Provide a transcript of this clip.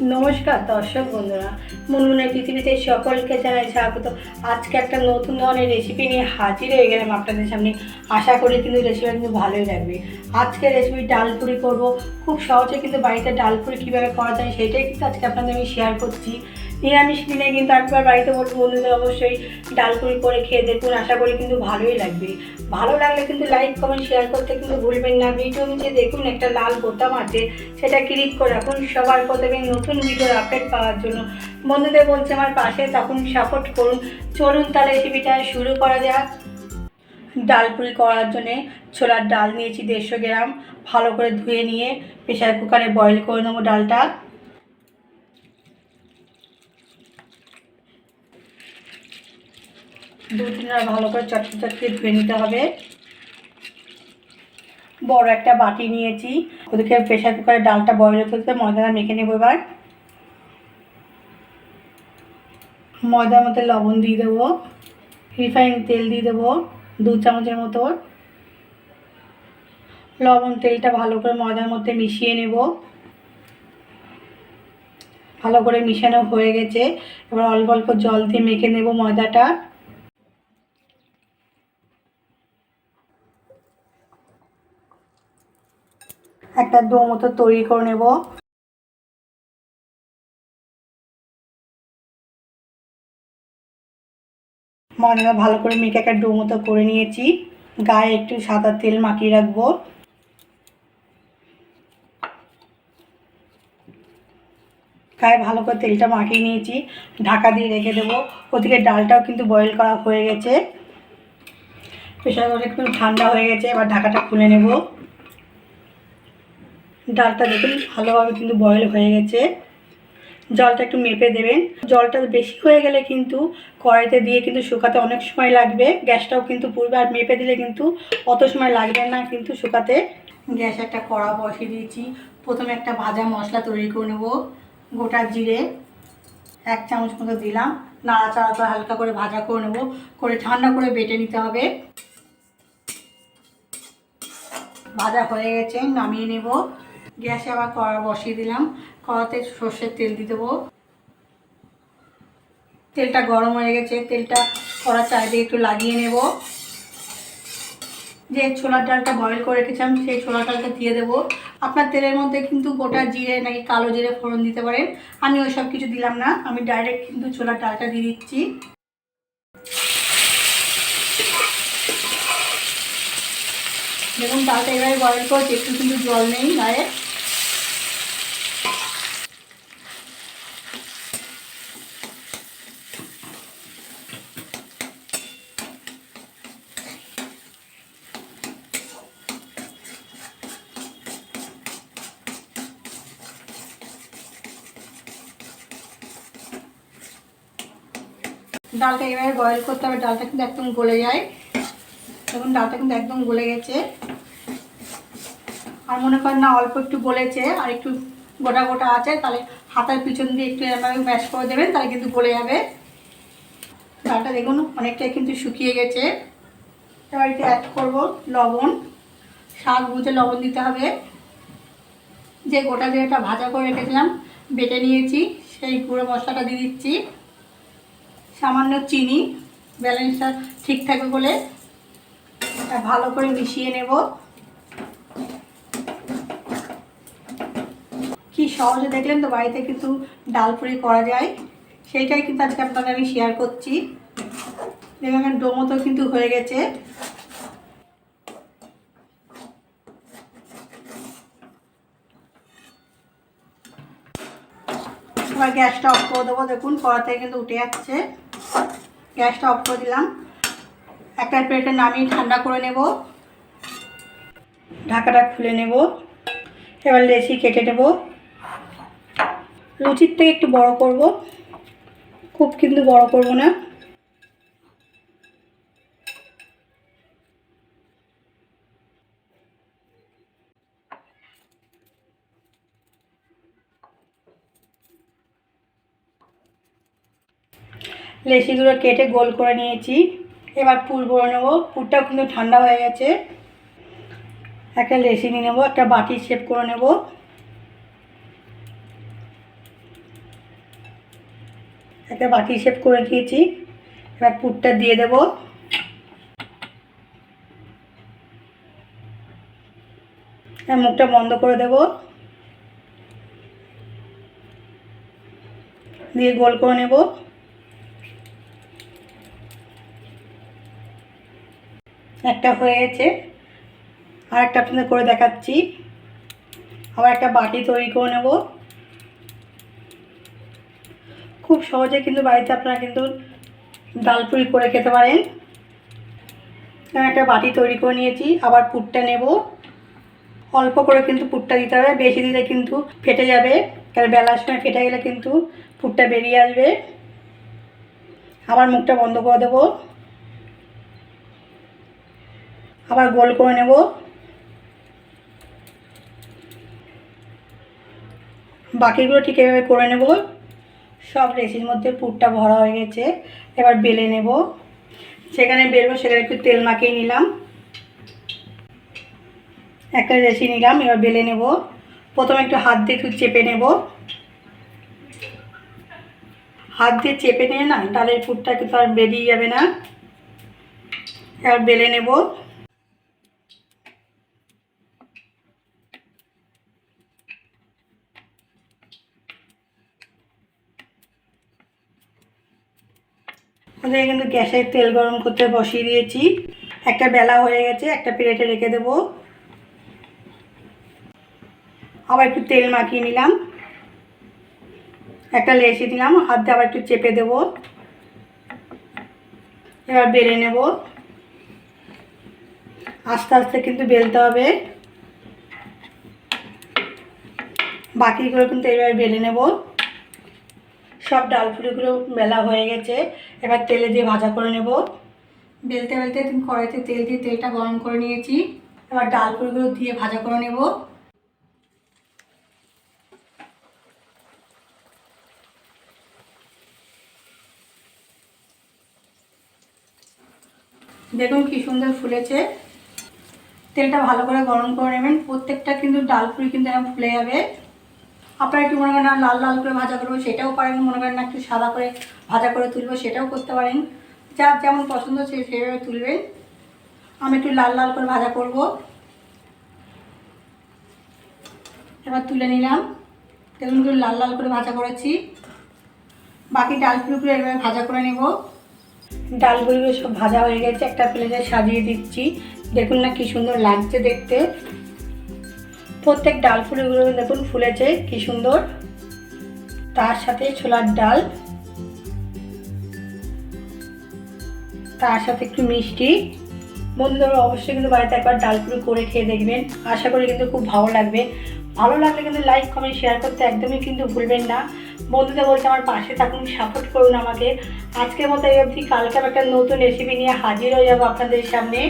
নমস্কার দর্শক বন্ধুরা, মনমনের পৃথিবীতে সকলকে জানাই স্বাগত। আজকে একটা নতুন ধরনের রেসিপি নিয়ে হাজির হয়ে গেলাম আপনাদের সামনে। আশা করি কিন্তু রেসিপিটা কিন্তু ভালোই লাগবে। আজকে রেসিপি ডাল পুরি করব। খুব সহজে কিন্তু বাড়িতে ডাল পুরি কীভাবে করা যায় সেটাই কিন্তু আজকে আপনাদের আমি শেয়ার করছি। নিরামিষ দিনে কিন্তু একবার বাড়িতে বলব বন্ধুদের অবশ্যই ডাল পুরি করে খেয়ে দেখুন, আশা করি কিন্তু ভালোই লাগবে। ভালো লাগলে কিন্তু লাইক কমেন্ট শেয়ার করতে কিন্তু ভুলবেন না। ভিডিও নিচে দেখুন একটা লাল বোতাম আছে, সেটা ক্লিক করে রাখুন। সবার প্রথমে নতুন ভিডিওর আপডেট পাওয়ার জন্য বন্ধুদের বলছে আমার পাশে, তখন সাপোর্ট করুন। চলুন তাহলে রেসিপিটা শুরু করা যাক। ডাল পুরি করার জন্যে ছোলার ডাল নিয়েছি দেড়শো গ্রাম। ভালো করে ধুয়ে নিয়ে প্রেশার কুকারে বয়েল করে নেব ডালটা। দু তিনবার ভালো করে চটকে চটকে ধুয়ে নিতে হবে। বড় একটা বাটি নিয়েছি। ওদিকে প্রেশার কুকারে ডালটা বয়ল হতে হতে ময়দাটা মেখে নেব এবার। ময়দার মধ্যে লবণ দিয়ে দেবো। রিফাইন তেল দিয়ে দেবো দু চামচের মতো। লবণ তেলটা ভালো করে ময়দার মধ্যে মিশিয়ে নেব। ভালো করে মিশানো হয়ে গেছে। এবার অল্প অল্প জল দিয়ে মেখে নেব ময়দাটা। একটা ডো মতো তৈরি করে নেব। ময়দাটা ভালো করে মেখে একটা ডো মতো করে নিয়েছি। গায়ে একটু সাদা তেল মাখিয়ে রাখব। গায়ে ভালো করে তেলটা মাখিয়ে নিয়েছি। ঢাকা দিয়ে রেখে দেবো। ওদিকে ডালটাও কিন্তু বয়েল করা হয়ে গেছে। প্রেশার একটু ঠান্ডা হয়ে গেছে। এবার ঢাকাটা খুলে নেব। ডালটা দেখুন, ভালোভাবে কিন্তু বয়েল হয়ে গেছে। জলটা একটু মেপে দেবেন। জলটা বেশি হয়ে গেলে কিন্তু কড়াইতে দিয়ে কিন্তু শুকাতে অনেক সময় লাগবে। গ্যাসটাও কিন্তু পূর্বে আর মেপে দিলে কিন্তু অত সময় লাগবে না কিন্তু শুকাতে। গ্যাসে একটা কড়া বসিয়ে দিয়েছি। প্রথমে একটা ভাজা মশলা তৈরি করে নেব, গোটা জিরে। এক চামচ মতো দিলাম। নাড়াচাড়া করে হালকা করে ভাজা করে নেব। করে ঠান্ডা করে বেটে নিতে হবে। ভাজা হয়ে গেছে, নামিয়ে নেব। গ্যাসে আবার কড়া বসিয়ে দিলাম। কড়াতে সর্ষের তেল দিয়ে দেবো। তেলটা গরম হয়ে গেছে। তেলটা কড়া চারিদিকে একটু লাগিয়ে নেব। যে ছোলার ডালটা বয়েল করে রেখেছিলাম, সেই ছোলার ডালটা দিয়ে দেবো। আপনার তেলের মধ্যে কিন্তু গোটা জিরে নাকি কালো জিরে ফোড়ন দিতে পারেন। আমি ওই সব কিছু দিলাম না। আমি ডাইরেক্ট কিন্তু ছোলার ডালটা দিয়ে দিচ্ছি। দেখুন, ডালটা এবারে বয়েল করছি, একটু কিন্তু জল নেই গায়ে। ডালটা এবারে বয়েল করতে হবে, ডালটা কিন্তু একদম গলে যায়। দেখুন, ডালটা কিন্তু একদম গলে গেছে। আর মনে করেন না, অল্প একটু গলেছে, আর একটু গোটা গোটা আছে, তাহলে হাতার পিছন দিয়ে একটু এভাবে ম্যাশ করে দেবেন, তাহলে কিন্তু গলে যাবে। ডালটা দেখুন, অনেকটাই কিন্তু শুকিয়ে গেছে। এবার এতে অ্যাড করব লবণ। স্বাদ বুঝে লবণ দিতে হবে। যে গোটা জিরেটা ভাজা করে রেখেছিলাম, বেটে নিয়েছি, সেই গুঁড়ো মশলাটা দিয়ে দিচ্ছি। সামান্য চিনি, ব্যালেন্সটা ঠিক থাকবে বলে এটা ভালো করে মিশিয়ে নেব। কি সহজে দেখলেন তো, বাড়িতে কিন্তু ডাল পুরি করা যায়। সেইটাই কিন্তু আজকে আপনাদের আমি শেয়ার করছি। দেখবেন ডো মতো কিন্তু হয়ে গেছে। এবার গ্যাসটা অফ করে দেবো, দেখুন কড়া কিন্তু উঠে যাচ্ছে। গ্যাসটা অফ করে দিলাম। একটা প্লেটে নামিয়ে ঠান্ডা করে নেব। ঢাকাটা খুলে নেব। এবার লেচি কেটে নেব। লুচির থেকে একটু বড় করব। খুব কিন্তু বড় করব না। লেচিগুলো কেটে গোল করে নিয়েছি। এবার পুর ভরে নেব। পুরটাও কিন্তু ঠান্ডা হয়ে গেছে। একটা লেচি নিয়ে নেব, একটা বাটির শেপ করে নেব। একটা বাটি শেপ করে দিয়েছি এবার পুরটা দিয়ে দেব। মুখটা বন্ধ করে দেব। দিয়ে গোল করে নেব। একটা হয়েছে। আর একটা আপনাদের করে দেখাচ্ছি। আবার একটা বাটি তৈরি করে নেব। খুব সহজে কিন্তু বাড়িতে আপনারা কিন্তু ডাল পুরি করে খেতে পারেন। একটা বাটি তৈরি করে নিয়েছি, আবার পুরটা নেব। অল্প করে কিন্তু পুরটা দিতে হবে, বেশি দিলে কিন্তু ফেটে যাবে, কারণ বেলার সময় ফেটে গেলে কিন্তু পুরটা বেরিয়ে আসবে। আবার মুখটা বন্ধ করে দেবো। আবার গোল করে নেব। বাকিগুলো ঠিক এভাবে করে নেব। সব রেসির মধ্যে পুরটা ভরা হয়ে গেছে। এবার বেলে নেব। সেখানে বেলবো সেখানে একটু তেল মাখিয়ে নিলাম। একটা রেসি নিলাম, এবার বেলে নেব। প্রথমে একটু হাত দিয়ে একটু চেপে নেব। হাত দিয়ে চেপে নিয়ে না ডালের পুরটা কিন্তু আর বেরিয়ে যাবে না। এবার বেলে নেব। ওদিকে কিন্তু গ্যাসে তেল গরম করতে বসিয়ে দিয়েছি। একটা বেলা হয়ে গেছে, একটা প্লেটে রেখে দেবো। আবার একটু তেল মাখিয়ে নিলাম। একটা লেসি দিলাম, হাত দিয়ে আবার একটু চেপে দেব। এবার বেলে নেব। আস্তে আস্তে কিন্তু বেলতে হবে। বাকিগুলো কিন্তু এইভাবে বেলে নেব। সব ডাল পুরিগুলো বেলা হয়ে গেছে। এবার তেলে দিয়ে ভাজা করে নেব। বেলতে বেলতে কড়াইতে তেল দিয়ে তেলটা গরম করে নিয়েছি। এবার ডাল পুরিগুলো দিয়ে ভাজা করে নেব। দেখুন কি সুন্দর ফুলেছে। তেলটা ভালো করে গরম করে নেবেন। প্রত্যেকটা কিন্তু ডাল পুরি কিন্তু এরকম ফুলে যাবে। আপনারা একটু মনে করেন, লাল লাল করে ভাজা করব? সেটাও পারেন। মনে করেন না, একটু সাদা করে ভাজা করে তুলবো, সেটাও করতে পারেন। যার যেমন পছন্দ সে সেভাবে তুলবেন। আমি একটু লাল লাল করে ভাজা করব। এবার তুলে নিলাম। দেখুন লাল লাল করে ভাজা করেছি। বাকি ডালগুলো এভাবে ভাজা করে নেব। ডালগুলো সব ভাজা হয়ে গেছে। একটা প্লেটে সাজিয়ে দিচ্ছি। দেখুন না কি সুন্দর লাগছে দেখতে। প্রত্যেক ডাল ফুলগুলো দেখুন ফুলেছে, কি সুন্দর। তার সাথে ছোলার ডাল। তার সাথে একটু মিষ্টি। বন্ধুরা, অবশ্যই কিন্তু বাড়িতে একবার ডাল পুরি করে খেয়ে দেখবেন। আশা করি কিন্তু খুব ভালো লাগবে। ভালো লাগলে কিন্তু লাইক কমেন্ট শেয়ার করতে একদমই কিন্তু ভুলবেন না। বন্ধুদের বলছে আমার পাশে থাকুন সাপোর্ট করুন আমাকে। আজকের মতো এই অবধি, কালকে একটা নতুন রেসিপি নিয়ে হাজির হয়ে যাব আপনাদের সামনে।